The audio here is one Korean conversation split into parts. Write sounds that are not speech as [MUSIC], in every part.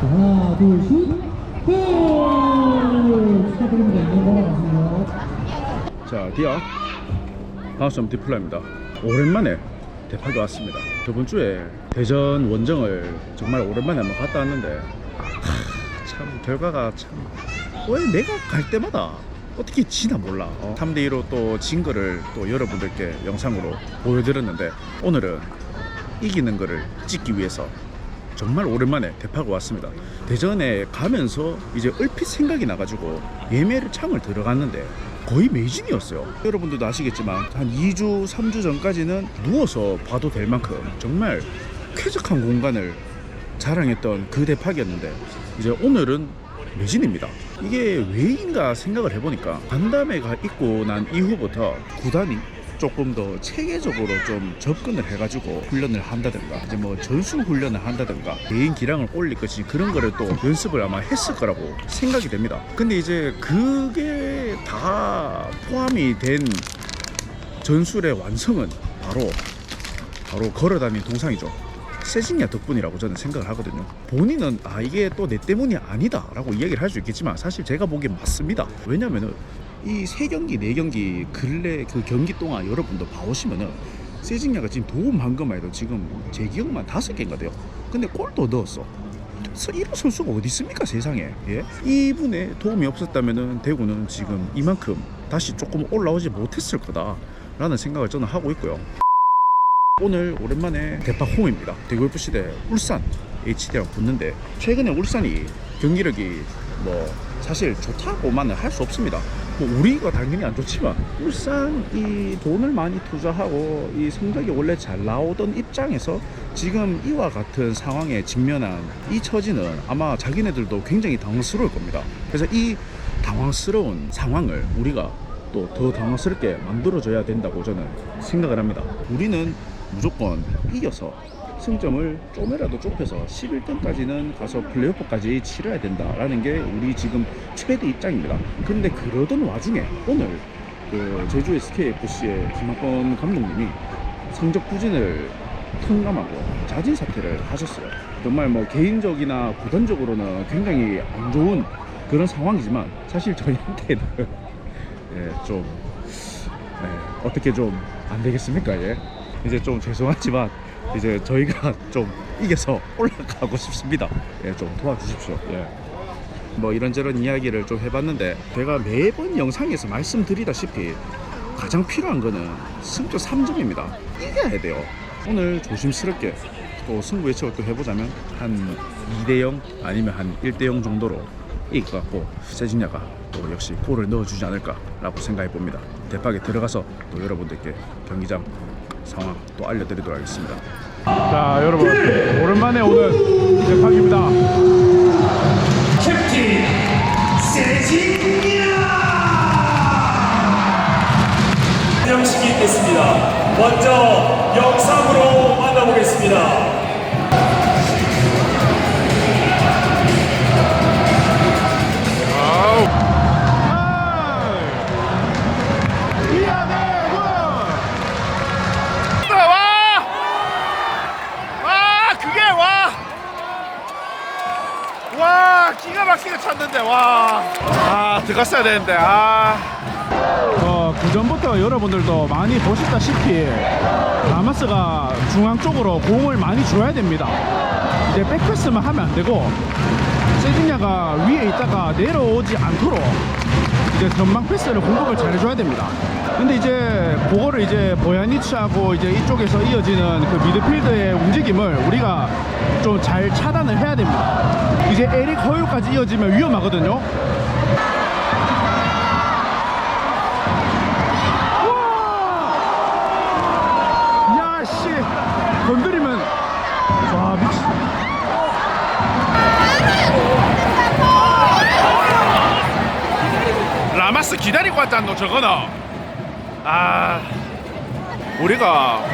하나, 둘, 셋. 골! 축하드립니다. 이번 넘어가시고요. 자, 디아 방som 디플라입니다. 오랜만에 대파가 왔습니다. 저번 주에 대전 원정을 정말 오랜만에 한번 갔다 왔는데 하, 참 결과가 참 왜 내가 갈 때마다 어떻게 지나 몰라. 어, 3대 2로 또 진 거를 또 여러분들께 영상으로 보여드렸는데 오늘은 이기는 거를 찍기 위해서 정말 오랜만에 대파가 왔습니다. 대전에 가면서 이제 얼핏 생각이 나가지고 예매를 창을 들어갔는데 거의 매진이었어요. 여러분들도 아시겠지만 한 2주, 3주 전까지는 누워서 봐도 될 만큼 정말 쾌적한 공간을 자랑했던 그 대파기였는데 이제 오늘은 매진입니다. 이게 왜인가 생각을 해보니까 간담회가 있고 난 이후부터 구단이 조금 더 체계적으로 좀 접근을 해가지고 훈련을 한다든가 이제 뭐 전술 훈련을 한다든가 개인 기량을 올릴 것이 그런 거를 또 연습을 아마 했을 거라고 생각이 됩니다. 근데 이제 그게 다 포함이 된 전술의 완성은 바로 바로 걸어다닌 동상이죠. 세징야 덕분이라고 저는 생각을 하거든요. 본인은 아 이게 또 내 때문이 아니다라고 이야기를 할 수 있겠지만 사실 제가 보기엔 맞습니다. 왜냐면은 이 세 경기 네 경기 근래 그 경기 동안 여러분도 봐오시면은 세징야가 지금 도움한 것만 해도 지금 제 기억만 다섯 개인가 돼요. 근데 골도 넣었어. 서- 이런 선수가 어디 있습니까 세상에 예? 이분의 도움이 없었다면은 대구는 지금 이만큼 다시 조금 올라오지 못했을 거다라는 생각을 저는 하고 있고요. 오늘 오랜만에 대파 홈입니다. 대구 FC 대 울산 HD랑 붙는데 최근에 울산이 경기력이 뭐 사실 좋다고만은 할 수 없습니다. 뭐 우리가 당연히 안 좋지만 울산 이 돈을 많이 투자하고 이 성적이 원래 잘 나오던 입장에서 지금 이와 같은 상황에 직면한 이 처지는 아마 자기네들도 굉장히 당황스러울 겁니다. 그래서 이 당황스러운 상황을 우리가 또 더 당황스럽게 만들어줘야 된다고 저는 생각을 합니다. 우리는 무조건 이겨서 승점을 좀이라도 좁혀서 11등까지는 가서 플레이오프까지 치러야 된다라는 게 우리 지금 최대 입장입니다. 그런데 그러던 와중에 오늘 그 제주 SKFC의 김학권 감독님이 성적 부진을 통감하고 자진 사퇴를 하셨어요. 정말 뭐 개인적이나 구단적으로는 굉장히 안 좋은 그런 상황이지만 사실 저희한테는 [LAUGHS] 예, 좀 예, 어떻게 좀 안 되겠습니까? 예. 이제 좀 죄송하지만 이제 저희가 [LAUGHS] 좀 이겨서 올라가고 싶습니다. 예, 좀 도와주십시오. 예. 뭐 이런저런 이야기를 좀 해봤는데 제가 매번 영상에서 말씀드리다시피 가장 필요한 거는 승점 3점입니다. 이겨야 돼요. 오늘 조심스럽게 또 승부 예측을 또 해보자면 한 2대0 아니면 한 1대0 정도로 이길 것 같고 세징야가 또 역시 골을 넣어주지 않을까라고 생각해 봅니다. 대박에 들어가서 또 여러분들께 경기장 상황 또 알려드리도록 하겠습니다. 자 여러분 오랜만에 오는 대박입니다. 캡틴 세징야 양식이 있겠습니다. 먼저 영상으로 만나보겠습니다. 아 들어갔어야 되는데 아. 어, 그 전부터 여러분들도 많이 보셨다시피 라마스가 중앙 쪽으로 공을 많이 줘야 됩니다. 이제 백패스만 하면 안 되고 세징야가 위에 있다가 내려오지 않도록 이제 전방 패스를 공격을 잘 해줘야 됩니다. 근데 이제 그거를 이제 보야니치하고 이제 이쪽에서 이어지는 그 미드필드의 움직임을 우리가 좀 잘 차단을 해야 됩니다. 이제 에릭 허율까지 이어지면 위험하거든요. 건드리면. 와, 미치. 라마스 기다리고 왔잖아, 너 저거는. 아. 우리가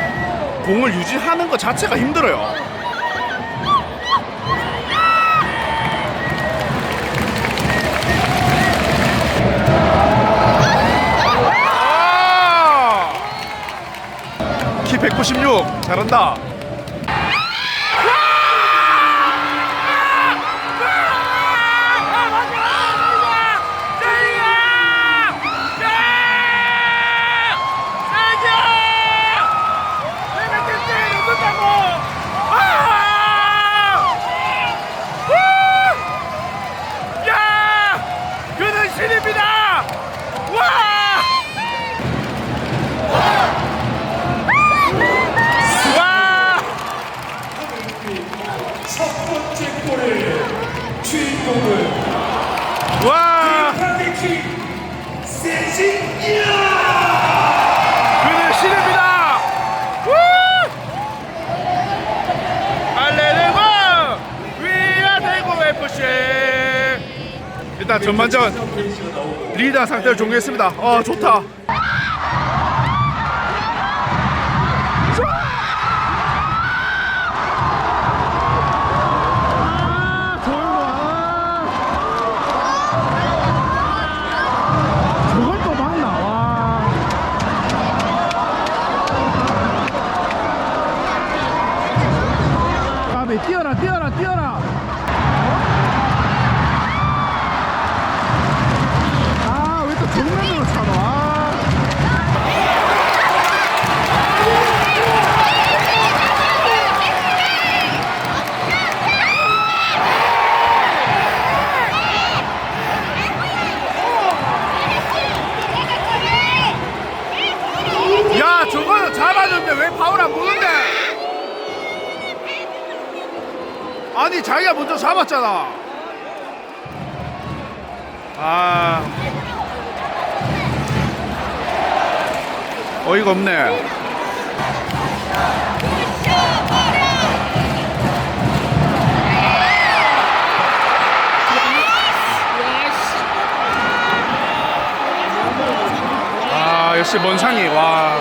공을 유지하는 것 자체가 힘들어요. 196 잘한다. 전반전 리더 상태를 종료했습니다 어 좋다 아. 까비 뛰어라 뛰어라 뛰어라. 차노? 아. 야 저거는 잡아줬는데 왜 파울 안 보는데? 아니 자기가 먼저 잡았잖아. 아 어이가 없네. 아 역시 먼상이 와.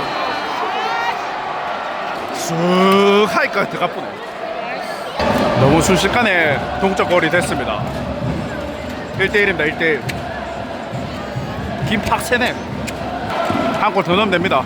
쑥 하니까 보네. 너무 순식간에 동점골이 됐습니다. 1대1입니다, 1대1. 김탁세네. 한 골 더 넣으면 됩니다.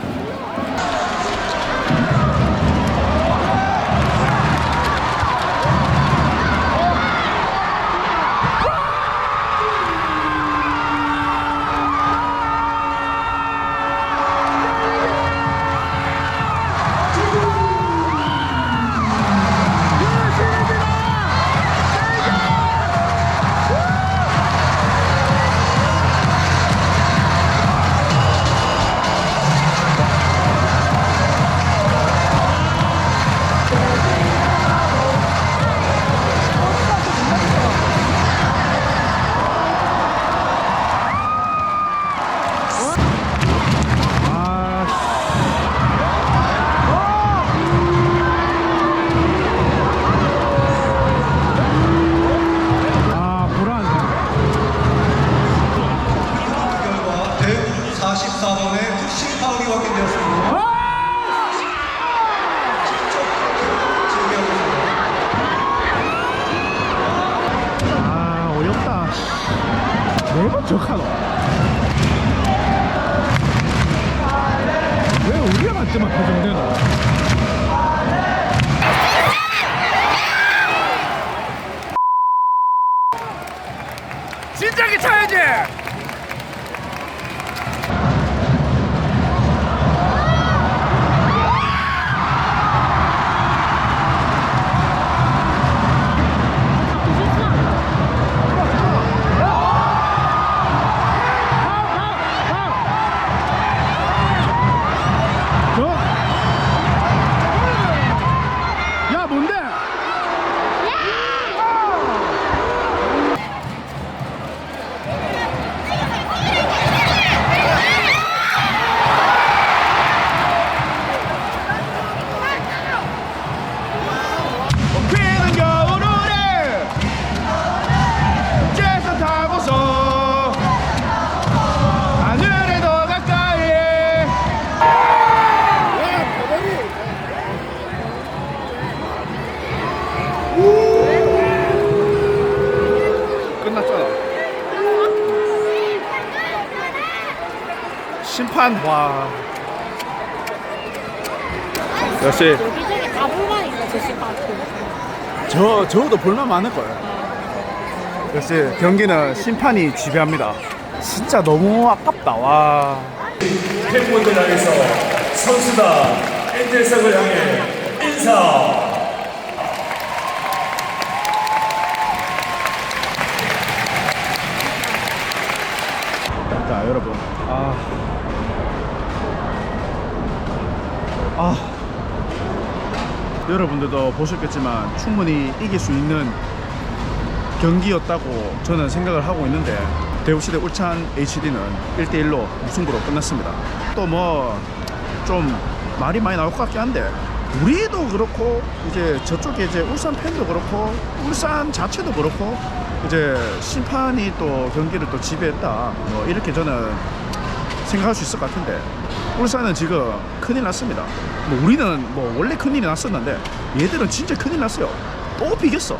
매번 적하노. 왜 우리가 맞지만 표정되노? 진작에 차야지! 끝났잖아. 심판 와. 역시 여기저기 다 불만이다 저 시파트 저 저도 볼만 많을 거예요. 역시 경기는 심판이 지배합니다. 진짜 너무 아깝다. 와. 팬분들 향해서 선수단 엔젤석을 향해 인사! 자 여러분 아. 아. 여러분들도 보셨겠지만 충분히 이길 수 있는 경기였다고 저는 생각을 하고 있는데 대구시대 울산 HD는 1대1로 무승부로 끝났습니다. 또 뭐 좀 말이 많이 나올 것 같긴 한데 우리도 그렇고 이제 저쪽에 이제 울산 팬도 그렇고 울산 자체도 그렇고 이제 심판이 또 경기를 또 지배했다 뭐 이렇게 저는 생각할 수 있을 것 같은데 울산은 지금 큰일 났습니다. 뭐 우리는 뭐 원래 큰일이 났었는데 얘들은 진짜 큰일 났어요. 또 비겼어.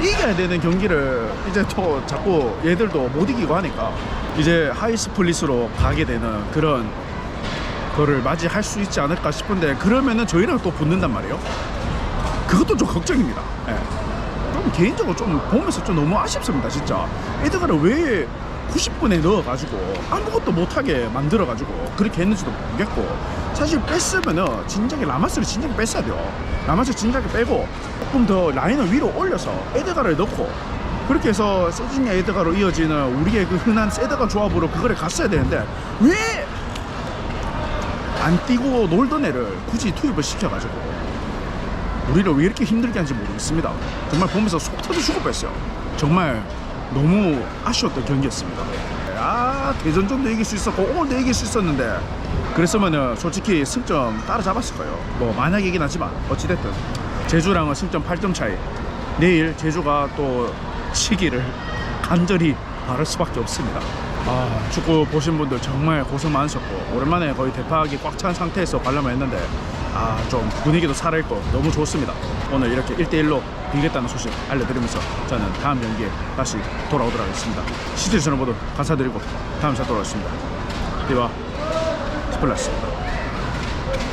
이겨야 되는 경기를 이제 또 자꾸 얘들도 못 이기고 하니까 이제 하이스플릿으로 가게 되는 그런 거를 맞이할 수 있지 않을까 싶은데 그러면은 저희랑 또 붙는단 말이에요. 그것도 좀 걱정입니다. 예. 좀 개인적으로 좀 보면서 좀 너무 아쉽습니다, 진짜. 에드가를 왜 90분에 넣어가지고 아무것도 못하게 만들어가지고 그렇게 했는지도 모르겠고 사실 뺐으면은 진작에 라마스를 진작에 뺐어야 돼요. 라마스 진작에 빼고 조금 더 라인을 위로 올려서 에드가를 넣고 그렇게 해서 세징야 에드가로 이어지는 우리의 그 흔한 세드가 조합으로 그거를 갔어야 되는데 왜 안 뛰고 놀던 애를 굳이 투입을 시켜가지고 우리를 왜 이렇게 힘들게 하는지 모르겠습니다. 정말 보면서 속 터져 죽을 뻔했어요. 정말 너무 아쉬웠던 경기였습니다. 아 대전전도 이길 수 있었고 오늘도 이길 수 있었는데 그랬으면은 솔직히 승점 따라잡았을 거예요. 뭐 만약 이긴 하지만 어찌됐든 제주랑은 승점 8점 차이. 내일 제주가 또 시기를 간절히 바랄 수밖에 없습니다. 아, 축구 보신 분들 정말 고생 많으셨고 오랜만에 거의 대파하기 꽉 찬 상태에서 관람을 했는데 아, 좀 분위기도 살아있고 너무 좋습니다. 오늘 이렇게 1대1로 비겼다는 소식 알려드리면서 저는 다음 경기에 다시 돌아오도록 하겠습니다. 시청해주신 모두 감사드리고 다음 시간에 돌아오겠습니다. 디바 스플라스